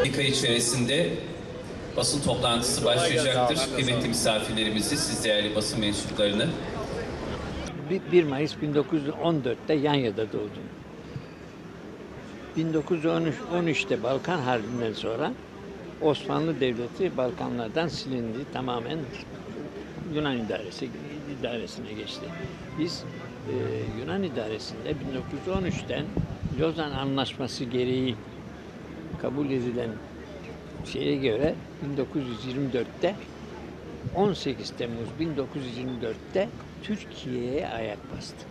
dakika içerisinde basın toplantısı başlayacaktır. Kıymetli misafirlerimizi, siz değerli basın mensuplarını Bir- 1 Mayıs 1914'te Yanya'da doğdum. 1913'te Balkan Harbi'nden sonra Osmanlı Devleti Balkanlardan silindi. Tamamen Yunan idaresi idaresine geçti. Biz e, Yunan idaresinde 1913'ten Lozan Anlaşması gereği kabul edilen şeye göre 1924'te 18 Temmuz 1924'te Türkiye'ye ayak bastık.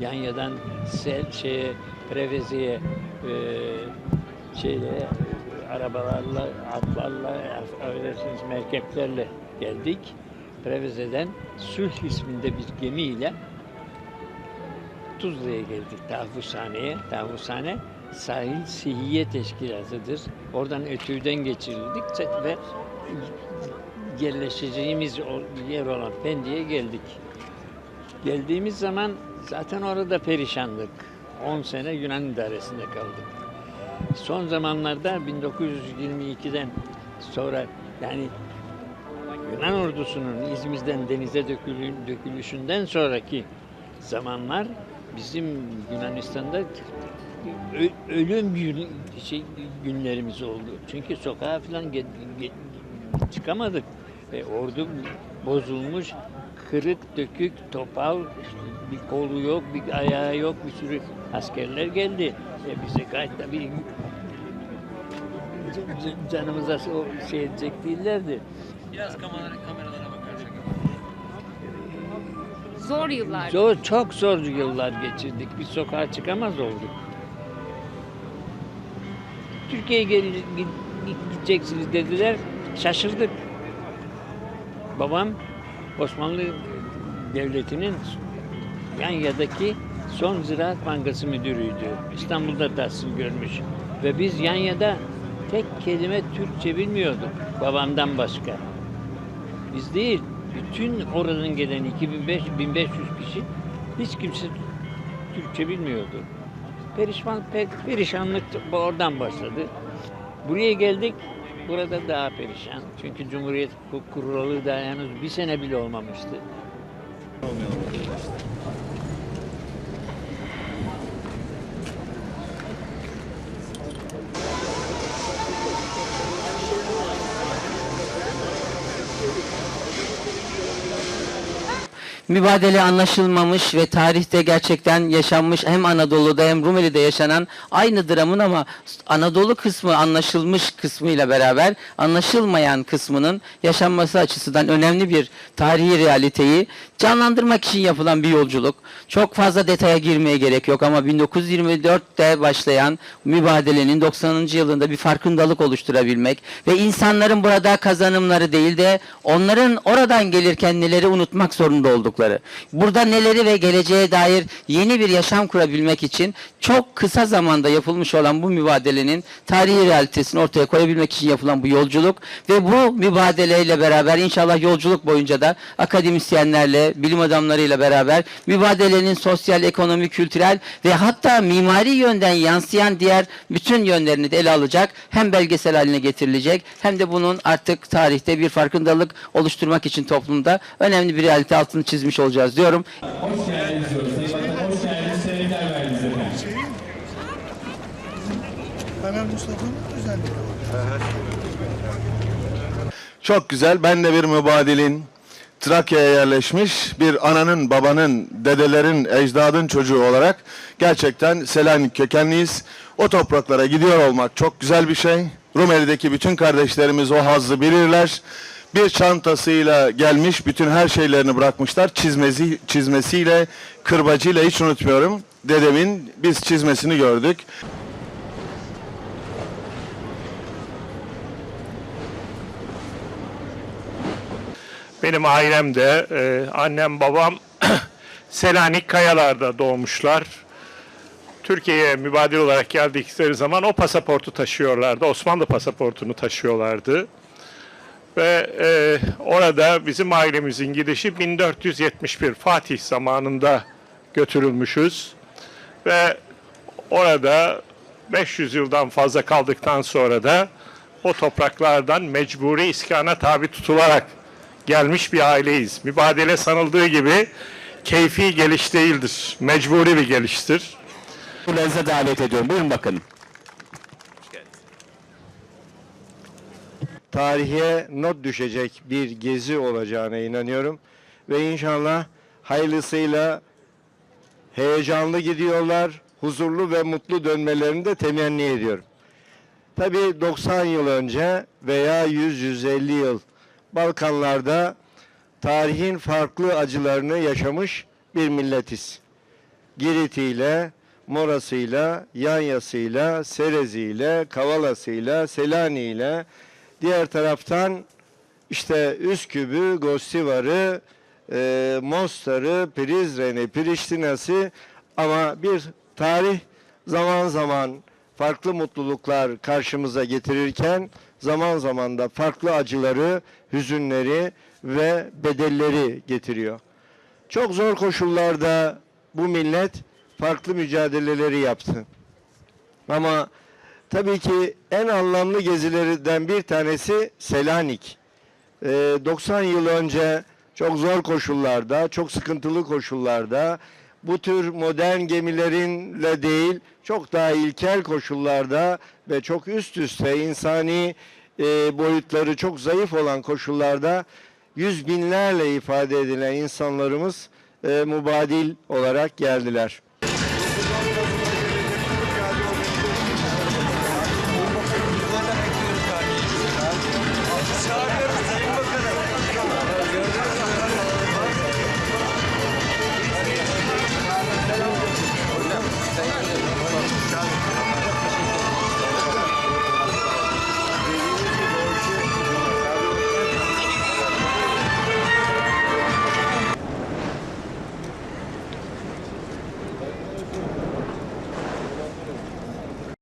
Yanya'dan sel, şeye, Preveze'ye e, şeyle arabalarla, atlarla, affedersiniz merkeplerle geldik. Preveze'den Sulh isminde bir gemiyle Tuzla'ya geldik. Tahvushane'ye. Tahvushane sahil sihiye teşkilatıdır. Oradan Ötü'den geçirildik ve yerleşeceğimiz yer olan Pendik'e geldik. Geldiğimiz zaman zaten orada perişanlık. 10 sene Yunan idaresinde kaldık. Son zamanlarda 1922'den sonra yani Yunan ordusunun İzmir'den denize dökülü- dökülüşünden sonraki zamanlar bizim Yunanistan'da ölüm gün, şey, günlerimiz oldu. Çünkü sokağa falan ge- çıkamadık. Ve ordu bozulmuş, kırık, dökük, topal, bir kolu yok, bir ayağı yok, bir sürü askerler geldi. E bize gayet tabii canımıza şey edecek değillerdi. Biraz kameralara, kameralara. Zor yıllar. Zor, çok zor yıllar geçirdik. Biz sokağa çıkamaz olduk. Türkiye'ye gideceksiniz dediler. Şaşırdık. Babam Osmanlı Devleti'nin Yanya'daki son Ziraat Bankası müdürüydü. İstanbul'da tahsil görmüş. Ve biz Yanya'da tek kelime Türkçe bilmiyorduk babamdan başka. Biz değil, bütün oradan gelen 2500 1500 kişi hiç kimse Türkçe bilmiyordu. Perişan, pe- perişanlık oradan başladı. Buraya geldik, burada daha perişan. Çünkü Cumhuriyet ku- kurulu da henüz bir sene bile olmamıştı. Mübadele anlaşılmamış ve tarihte gerçekten yaşanmış hem Anadolu'da hem Rumeli'de yaşanan aynı dramın ama Anadolu kısmı anlaşılmış kısmıyla beraber anlaşılmayan kısmının yaşanması açısından önemli bir tarihi realiteyi canlandırmak için yapılan bir yolculuk. Çok fazla detaya girmeye gerek yok ama 1924'te başlayan mübadelenin 90. yılında bir farkındalık oluşturabilmek ve insanların burada kazanımları değil de onların oradan gelirken neleri unutmak zorunda oldukları. Burada neleri ve geleceğe dair yeni bir yaşam kurabilmek için çok kısa zamanda yapılmış olan bu mübadelenin tarihi realitesini ortaya koyabilmek için yapılan bu yolculuk ve bu mübadeleyle beraber inşallah yolculuk boyunca da akademisyenlerle, bilim adamlarıyla beraber mübadelenin sosyal, ekonomik, kültürel ve hatta mimari yönden yansıyan diğer bütün yönlerini de ele alacak. Hem belgesel haline getirilecek hem de bunun artık tarihte bir farkındalık oluşturmak için toplumda önemli bir realite altını çizmiş olacağız diyorum. Hoş geldiniz diyoruz. Hoş geldiniz. Sevgiler verdiniz efendim. Taner Mustafa'nın özelliği. Çok güzel. Ben de bir mübadilin Trakya'ya yerleşmiş bir ananın, babanın, dedelerin, ecdadın çocuğu olarak gerçekten Selanik kökenliyiz. O topraklara gidiyor olmak çok güzel bir şey. Rumeli'deki bütün kardeşlerimiz o hazzı bilirler. Bir çantasıyla gelmiş, bütün her şeylerini bırakmışlar. Çizmesi, çizmesiyle, kırbacıyla hiç unutmuyorum. Dedemin biz çizmesini gördük. Benim ailem de e, annem babam Selanik Kayalar'da doğmuşlar. Türkiye'ye mübadil olarak geldikleri zaman o pasaportu taşıyorlardı. Osmanlı pasaportunu taşıyorlardı. Ve e, orada bizim ailemizin gidişi 1471 Fatih zamanında götürülmüşüz. Ve orada 500 yıldan fazla kaldıktan sonra da o topraklardan mecburi iskana tabi tutularak gelmiş bir aileyiz. Mübadele sanıldığı gibi keyfi geliş değildir. Mecburi bir geliştir. Kulenize davet ediyorum. Buyurun bakın. Tarihe not düşecek bir gezi olacağına inanıyorum. Ve inşallah hayırlısıyla heyecanlı gidiyorlar, huzurlu ve mutlu dönmelerini de temenni ediyorum. Tabii 90 yıl önce veya 100-150 yıl Balkanlarda tarihin farklı acılarını yaşamış bir milletiz. Girit'iyle, Moras'ıyla, Yanyas'ıyla, Serez'iyle, Kavala'sıyla, Selanik'iyle, diğer taraftan işte Üsküp'ü, Gostivar'ı, e, Mostar'ı, Prizren'i, Priştina'sı ama bir tarih zaman zaman farklı mutluluklar karşımıza getirirken zaman zaman da farklı acıları, hüzünleri ve bedelleri getiriyor. Çok zor koşullarda bu millet farklı mücadeleleri yaptı. Ama tabii ki en anlamlı gezilerden bir tanesi Selanik. Ee, 90 yıl önce çok zor koşullarda, çok sıkıntılı koşullarda, bu tür modern gemilerinle değil, çok daha ilkel koşullarda ve çok üst üste insani e, boyutları çok zayıf olan koşullarda yüz binlerle ifade edilen insanlarımız e, mubadil olarak geldiler.